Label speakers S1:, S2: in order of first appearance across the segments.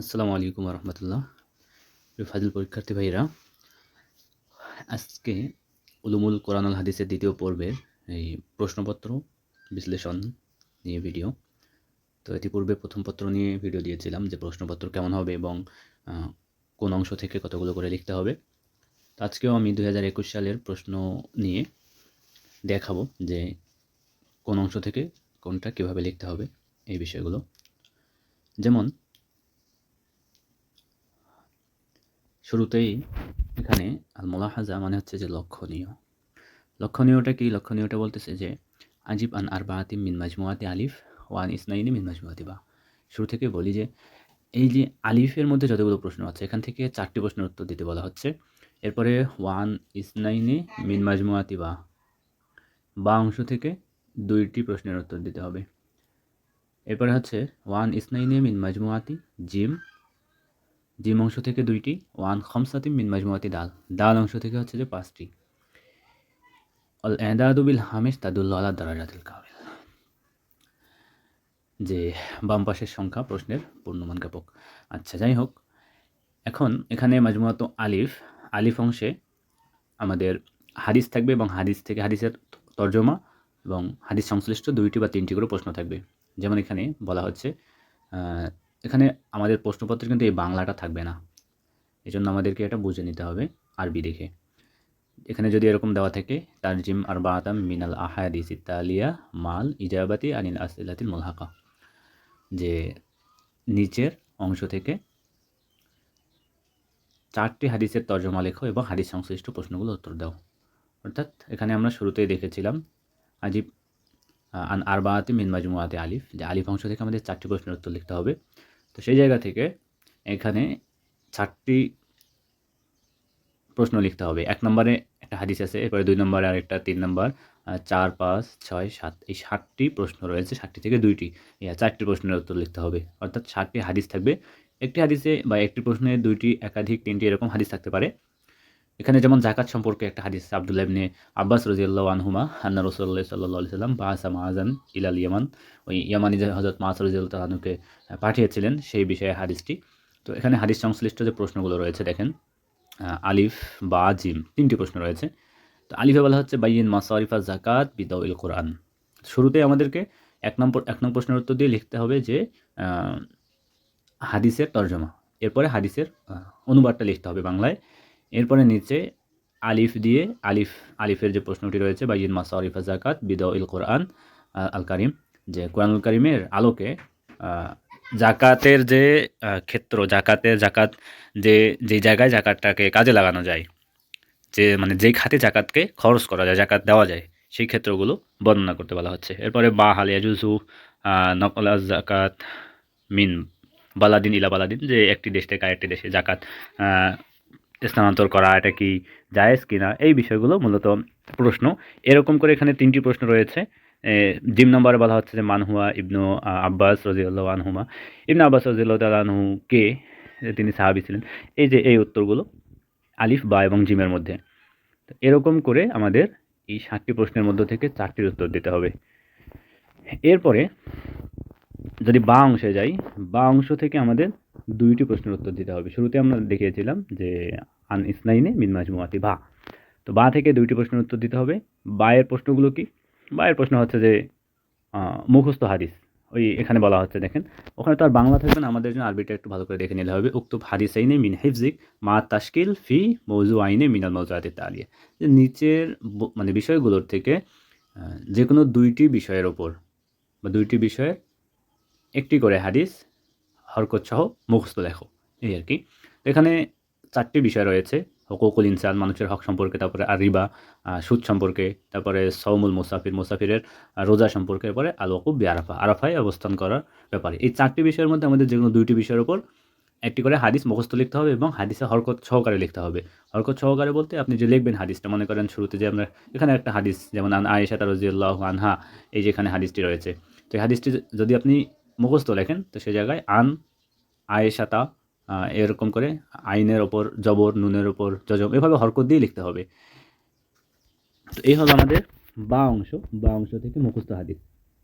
S1: আসসালামু আলাইকুম রহমতুল্লাহ ফাজিল পরীক্ষার্থী ভাইরা আজকে উলুমুল কোরআনুল হাদিসের দ্বিতীয় পর্বের এই প্রশ্নপত্র বিশ্লেষণ নিয়ে ভিডিও। তো ইতিপূর্বে প্রথম পত্র নিয়ে ভিডিও দিয়েছিলাম যে প্রশ্নপত্র কেমন হবে এবং কোন অংশ থেকে কতগুলো করে লিখতে হবে। তো আজকেও আমি দুই হাজার একুশ সালের প্রশ্ন নিয়ে দেখাবো যে কোন অংশ থেকে কোনটা কীভাবে লিখতে হবে এই বিষয়গুলো। যেমন শুরুতেই এখানে আল মোলাহাজা মানে হচ্ছে যে লক্ষণীয়। লক্ষণীয়টা কি? লক্ষণীয়টা বলতেছে যে, আজিব আন আর বাহাতি মিন মাজমুয়াতি আলিফ ওয়ান ইসনাইনি মিন মাজমুয়াতি বা। শুরু থেকে বলি যে, এই যে আলিফের মধ্যে যতগুলো প্রশ্ন আছে, এখান থেকে চারটি প্রশ্নের উত্তর দিতে বলা হচ্ছে। এরপরে ওয়ান ইসনাইনে মিন মাজমুয়াতি বা। বা অংশ থেকে দুইটি প্রশ্নের উত্তর দিতে হবে। এরপরে হচ্ছে ওয়ান ইসনাইনে মিন মাজমুয়াতি জিম জিম অংশ থেকে দুইটি, ওয়ান খমসাতি মিন মাজমুয়াতি দাল। দাল অংশ থেকে হচ্ছে যে পাঁচটি। অল এদাদু বিল হামেশ তাদুল্লা আলা দারাজাতিল কামিল। যে বাম পাশের সংখ্যা প্রশ্নের পূর্ণমান জ্ঞাপক আচ্ছা যাই হোক। এখন এখানে মাজমুয়াত আলিফ। আলিফ অংশে আমাদের হাদিস থাকবে এবং হাদিস থেকে হাদিসের তর্জমা এবং হাদিস সংশ্লিষ্ট দুইটি বা তিনটি করে প্রশ্ন থাকবে। যেমন এখানে বলা হচ্ছে এখানে আমাদের প্রশ্নপত্রে কিন্তু এই বাংলাটা থাকবে না। এই জন্য আমাদেরকে এটা বুঝে নিতে হবে আরবি দেখে। এখানে যদি এরকম দেওয়া থাকে তারজিম আর বাতাম মিনাল আহাদিস ইতালিয়া মাল ইজাবাতি আনিল আসিলাতিল মুলহাকা। যে নিচের অংশ থেকে চারটি হাদিসের তর্জমা লেখো এবং হাদিস সংশ্লিষ্ট প্রশ্নগুলো উত্তর দাও। অর্থাৎ এখানে আমরা শুরুতেই দেখেছিলাম, আজিব আন আরবায়াতি মিন মাজমুয়াতে আলিফ। যে আলিফ অংশ থেকে আমাদের চারটি প্রশ্নের উত্তর লিখতে হবে। তো সেই জায়গা থেকে এখানে চারটি প্রশ্ন লিখতে হবে। এক নম্বরে একটা হাদিস আছে, এরপরে দুই নম্বরে আরেকটা, তিন নম্বর চার, পাঁচ, ছয়, সাত, এই ষাটটি প্রশ্ন রয়েছে ষাটটি থেকে দুইটি। চারটি প্রশ্নের উত্তর লিখতে হবে। অর্থাৎ ষাটটি হাদিস থাকবে। একটি হাদিসে বা একটি প্রশ্নে দুইটি, একাধিক, তিনটি এরকম হাদিস থাকতে পারে। এখানে যেমন জাকাত সম্পর্কে একটা হাদিস, আব্দুল্লাহ ইবনে আব্বাস রাজিয়াল্লাহু আনহুমা, আন্না রাসূলুল্লাহ সাল্লাল্লাহু আলাইহি সাল্লাম বাসা মাআজান ইলাল ইয়ামান। ওই ইয়ামানি মাস রাদিয়াল্লাহু তাআলা আনহুকে পাঠিয়েছিলেন সেই বিষয়ে হাদিসটি। তো এখানে হাদিস সংশ্লিষ্ট যে প্রশ্নগুলো রয়েছে, দেখেন আলিফ, বা, জিম, তিনটি প্রশ্ন রয়েছে। তো আলিফে বলা হচ্ছে বাইন মাসারিফা জাকাত বিদাউল কোরআন। শুরুতে আমাদেরকে এক নম্বর এক নম্বর প্রশ্নের উত্তর দিয়ে লিখতে হবে যে হাদিসের তর্জমা। এরপরে হাদিসের অনুবাদটা লিখতে হবে বাংলায়। এরপরে নিচে আলিফ দিয়ে আলিফ আলিফের যে প্রশ্নটি রয়েছে বাইন মাসারিফা জাকাত বিদাউল কোরআন আহ, আল কারিম যে কোরআনুল কারিমের আলোকে জাকাতের যে ক্ষেত্র জাকাতের জাকাত যে যে জায়গায় জাকাতটাকে কাজে লাগানো যায় যে মানে যেই খাতে জাকাতকে খরচ করা যায় জাকাত দেওয়া যায় সেই ক্ষেত্রগুলো বর্ণনা করতে বলা হচ্ছে। এরপরে বা হালিয়া জুজু নকলা জাকাত মিন বালাদিন ইলা বালাদিন যে একটি দেশ থেকে আরেকটি দেশে জাকাত স্থানান্তর করা, এটা কি জায়েজ কিনা, এই বিষয়গুলো মূলত প্রশ্ন। এরকম করে এখানে তিনটি প্রশ্ন রয়েছে। জিম নম্বরে বলা হচ্ছে যে, মানহুয়া ইবনু আব্বাস রাজিউল্লাহ আনহুমা। ইবনু আব্বাস রাজিউল্লাহ আনহু কে? তিনি সাহাবি ছিলেন। এই যে, এই উত্তরগুলো আলিফ, বা এবং জিমের মধ্যে। এরকম করে আমাদের এই সাতটি প্রশ্নের মধ্য থেকে চারটির উত্তর দিতে হবে। এরপরে যদি বা অংশে যাই, বা অংশ থেকে আমাদের দুইটি প্রশ্নের উত্তর দিতে হবে। শুরুতে আমরা দেখিয়েছিলাম যে আন ইসনাইনে মিন মাজমুয়াতি বা। তো বা থেকে দুইটি প্রশ্নের উত্তর দিতে হবে। বায়ের প্রশ্নগুলো কি? বায়ের প্রশ্ন হচ্ছে যে মুখস্থ হাদিস। ওই এখানে বলা হচ্ছে, দেখেন। ওখানে তো আর বাংলা থাকবে না, আমাদের জন্য আরবিটা একটু ভালো করে দেখে নিলে হবে। উক্ত হাদিস আইনে মিন হিফজিক মা তাশকিল ফি মৌজু আইনে মিনাল মৌজুয়াতি তালিয়া। যে নিচের মানে বিষয়গুলোর থেকে যে কোনো দুইটি বিষয়ের ওপর বা দুইটি বিষয়ের একটি করে হাদিস হরকত সহ মুখস্থ লেখো এই আর কি। এখানে চারটি বিষয় রয়েছে, হকুকুল ইনসান, মানুষের হক সম্পর্কে, তারপরে আর রিবা সুদ সম্পর্কে, তারপরে সৌমুল মুসাফির, মুসাফিরের রোজা সম্পর্কে এরপরে আল ওকুব আরাফা আরাফায় অবস্থান করার ব্যাপারে। এই চারটি বিষয়ের মধ্যে আমাদের যে কোনো দুইটি বিষয়ের উপর একটি করে হাদিস মুখস্থ লিখতে হবে এবং হাদিসে হরকত সহকারে লিখতে হবে। হরকত সহকারে বলতে আপনি যে লিখবেন হাদিসটা, মনে করেন শুরুতে যে আমরা এখানে একটা হাদিস, যেমন আন আয়েশা রাজিউল্লাহ আনহা, এই যেখানে হাদিসটি রয়েছে। তো এই হাদিসটি যদি আপনি মুখস্থ লেখেন, তো সেই জায়গায় আন আয়েশাতা এরকম করে আইনের ওপর, জবর, নুনের ওপর, জজম, এভাবে হরকত দিয়ে লিখতে হবে। তো এই হলো আমাদের বা অংশ বা অংশ থেকে মুখস্থ হাদিস।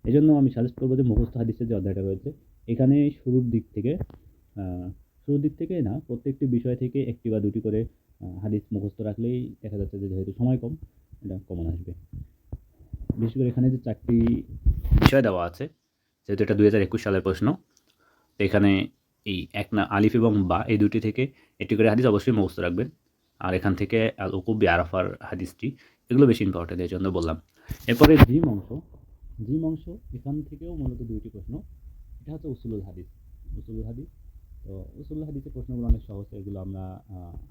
S1: এই জন্য আমি সাজেস্ট করব যে মুখস্থ হাদিসের যে অধ্যায়টা রয়েছে, এখানে শুরুর দিক থেকে শুরুর দিক থেকে না, প্রত্যেকটি বিষয় থেকে একটি বা দুটি করে হাদিস মুখস্থ রাখলেই দেখা যাচ্ছে যে যেহেতু সময় কম, এটা কমন আসবে। বিশেষ করে এখানে যে চারটি বিষয় দেওয়া আছে, যেহেতু এটা দুই হাজার একুশ সালের প্রশ্ন এখানে এই এক না, আলিফ এবং বা এই দুটি থেকে একটি করে হাদিস অবশ্যই মুখস্থ রাখবেন। আর এখান থেকে আল উকুব আরাফার হাদিসটি, এগুলো বেশি ইম্পর্টেন্ট এই জন্য বললাম। এরপরে জিম অংশ। জিম অংশ, এখান থেকেও মূলত দুইটি প্রশ্ন। এটা হচ্ছে উসুলুল হাদিস। উসুলুল হাদিস, তো উসুলুল হাদিসের প্রশ্নগুলো অনেক সহজ, এগুলো আমরা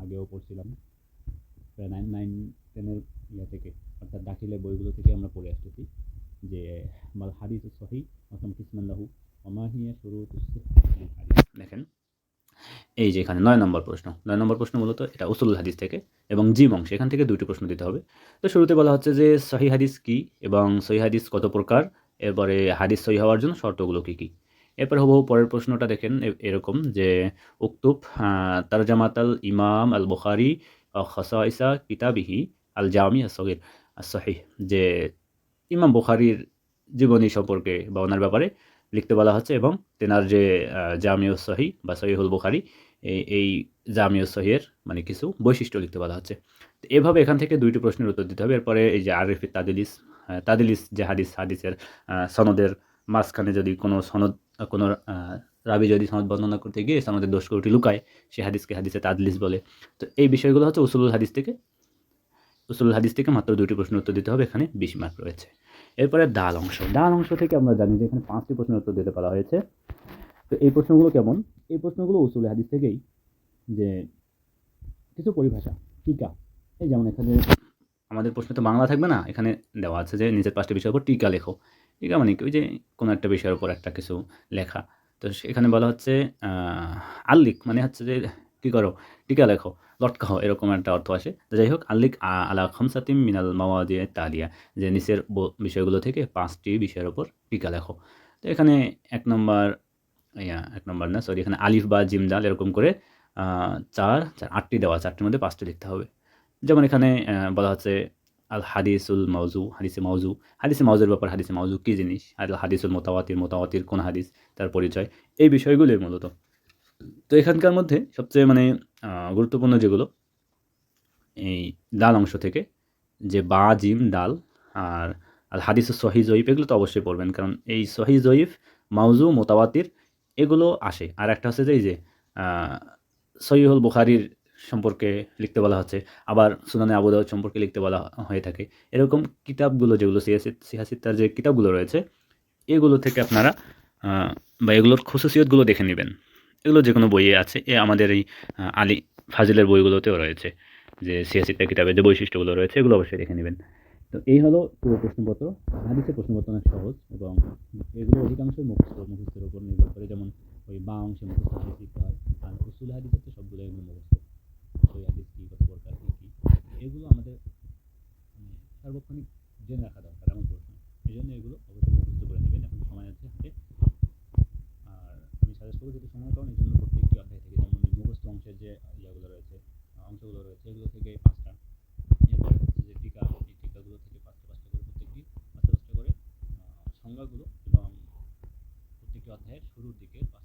S1: আগেও পড়ছিলাম। প্রায় নাইন নাইন টেনের ইয়া থেকে, অর্থাৎ দাখিলের বইগুলো থেকে আমরা পড়ে আসতেছি যে মাল হাদিস সহি অসম কিসমাল্লাহু অমাহিয়া শুরু দেখেন। এই যে এখানে নয় নম্বর প্রশ্ন। নয় নম্বর প্রশ্ন মূলত এটা উসুলুল হাদিস থেকে এবং জিম অংশ। এখান থেকে দুইটি প্রশ্ন দিতে হবে। তো শুরুতে বলা হচ্ছে যে সহি হাদিস কি এবং সহি হাদিস কত প্রকার? এরপরে হাদিস সহি হওয়ার জন্য শর্তগুলো কী কী? এরপর হবু পরের প্রশ্নটা দেখেন এরকম যে উক্তুব তারজামাত আল ইমাম আল বুখারি খসাইসা কিতাবিহি আল জামি আসগির সহি যে, ইমাম বুখারির জীবনী সম্পর্কে বা ওনার ব্যাপারে লিখতে বলা হচ্ছে এবং তেনার যে জামিউ সহি বা সহিহুল বুখারি এই এই জামিউ সহিয়ের মানে কিছু বৈশিষ্ট্য লিখতে বলা হচ্ছে। তো এভাবে এখান থেকে দুইটি প্রশ্নের উত্তর দিতে হবে। এরপরে এই যে আরিফি তাদিলিস তাদিলিস যে হাদিস, হাদিসের সনদের মাঝখানে যদি কোনো সনদ, কোনো রাবি যদি সনদ বর্ণনা করতে গিয়ে সনদের দোষ ত্রুটি লুকায়, সে হাদিসকে হাদিসে তাদলিস বলে। তো এই বিষয়গুলো হচ্ছে উসুলুল হাদিস থেকে, উসুলুল হাদিস থেকে মাত্র দুটি প্রশ্নের উত্তর দিতে হবে। এখানে বিশ মার্ক রয়েছে। এরপরে দাল অংশ। দাল অংশ থেকে আমরা জানি যে এখানে পাঁচটি প্রশ্নের উত্তর দিতে পারা হয়েছে। তো এই প্রশ্নগুলো কেমন? এই প্রশ্নগুলো উসুল হাদিস থেকেই যে কিছু পরিভাষা, টিকা, এই যেমন এখানে আমাদের প্রশ্ন তো বাংলা থাকবে না, এখানে দেওয়া আছে যে নিজের পাঁচটি বিষয়ের উপর টিকা লেখো। টিকা মানে কি ওই যে কোনো একটা বিষয়ের উপর একটা কিছু লেখা। তো এখানে বলা হচ্ছে আল্লিক মানে হচ্ছে যে কী করো? টিকা লেখো। লটকাও এরকম একটা অর্থ আসে। তো যাই হোক, আল্লিক আলা খমসাতিম মিনাল মাওয়াদিয়া তালিয়া। যে নিচের বিষয়গুলো থেকে পাঁচটি বিষয়ের ওপর টিকা লেখো। তো এখানে এক নম্বর, ইয়া, এক নম্বর না সরি এখানে আলিফ বা জিম দাল এরকম করে চার চার, আটটি দেওয়া চারটির মধ্যে পাঁচটি লিখতে হবে। যেমন এখানে বলা হচ্ছে আল হাদিসুল মাউজু হাদিসে মাউজু হাদিসে মাউজুর ব্যাপার, হাদিসে মাউজু কী জিনিস? আর হাদিসুল মোতাওয়াতির মোতাওয়াতির কোন হাদিস? তার পরিচয়। এই বিষয়গুলোই মূলত। তো এখানকার মধ্যে সবচেয়ে মানে গুরুত্বপূর্ণ যেগুলো, এই ডাল অংশ থেকে, যে বা, জিম, ডাল আর আর হাদিস সহি জয়ীফ, এগুলো তো অবশ্যই পড়বেন। কারণ এই সহি জয়ীফ মাউজু মোতাবাতির এগুলো আসে। আর একটা হচ্ছে যে, এই যে সহিহুল বুখারির সম্পর্কে লিখতে বলা হচ্ছে, আবার সুনানে আবু দাউদ সম্পর্কে লিখতে বলা হয়ে থাকে। এরকম কিতাবগুলো যেগুলো, সিয়াসিত সিয়াসিত্তার যে কিতাবগুলো রয়েছে, এগুলো থেকে আপনারা বা এগুলোর খুশুসিয়তগুলো দেখে নেবেন। এগুলো যে কোনো বইয়ে আছে। এ আমাদের এই আলী ফাজিলের বইগুলোতেও রয়েছে। যে সিয়াসিত্তা কিতাবের যে বৈশিষ্ট্যগুলো রয়েছে, এগুলো অবশ্যই দেখে নেবেন। তো এই হলো পুরো প্রশ্নপত্র। হাদিসের প্রশ্নপত্র অনেক সহজ এবং এগুলো অধিকাংশই মুখস্থ, মুখস্থের উপর নির্ভর করে। যেমন ওই বা অংশে মুখস্থ হাদিস হয় তো সবগুলো এগুলো এগুলো আমাদের মানে সার্বক্ষণিক জেনে রাখা দরকার, এমন প্রশ্ন। এই জন্য এগুলো অবশ্যই মুখস্থ করে নেবেন। এখন সময় আছে হাতে। করব যদি সময় পান এই জন্য প্রত্যেকটি অধ্যায় থেকে, যেমন মুখস্থ অংশের যে ইয়েগুলো রয়েছে অংশগুলো রয়েছে, এগুলো থেকে পাঁচটা। হচ্ছে যে টিকা, এই টিকাগুলো থেকে পাঁচটা পাঁচটা করে প্রত্যেকটি, পাঁচটা পাঁচটা করে সংজ্ঞাগুলো এবং প্রত্যেকটি অধ্যায়ের শুরুর দিকে পাঁচটা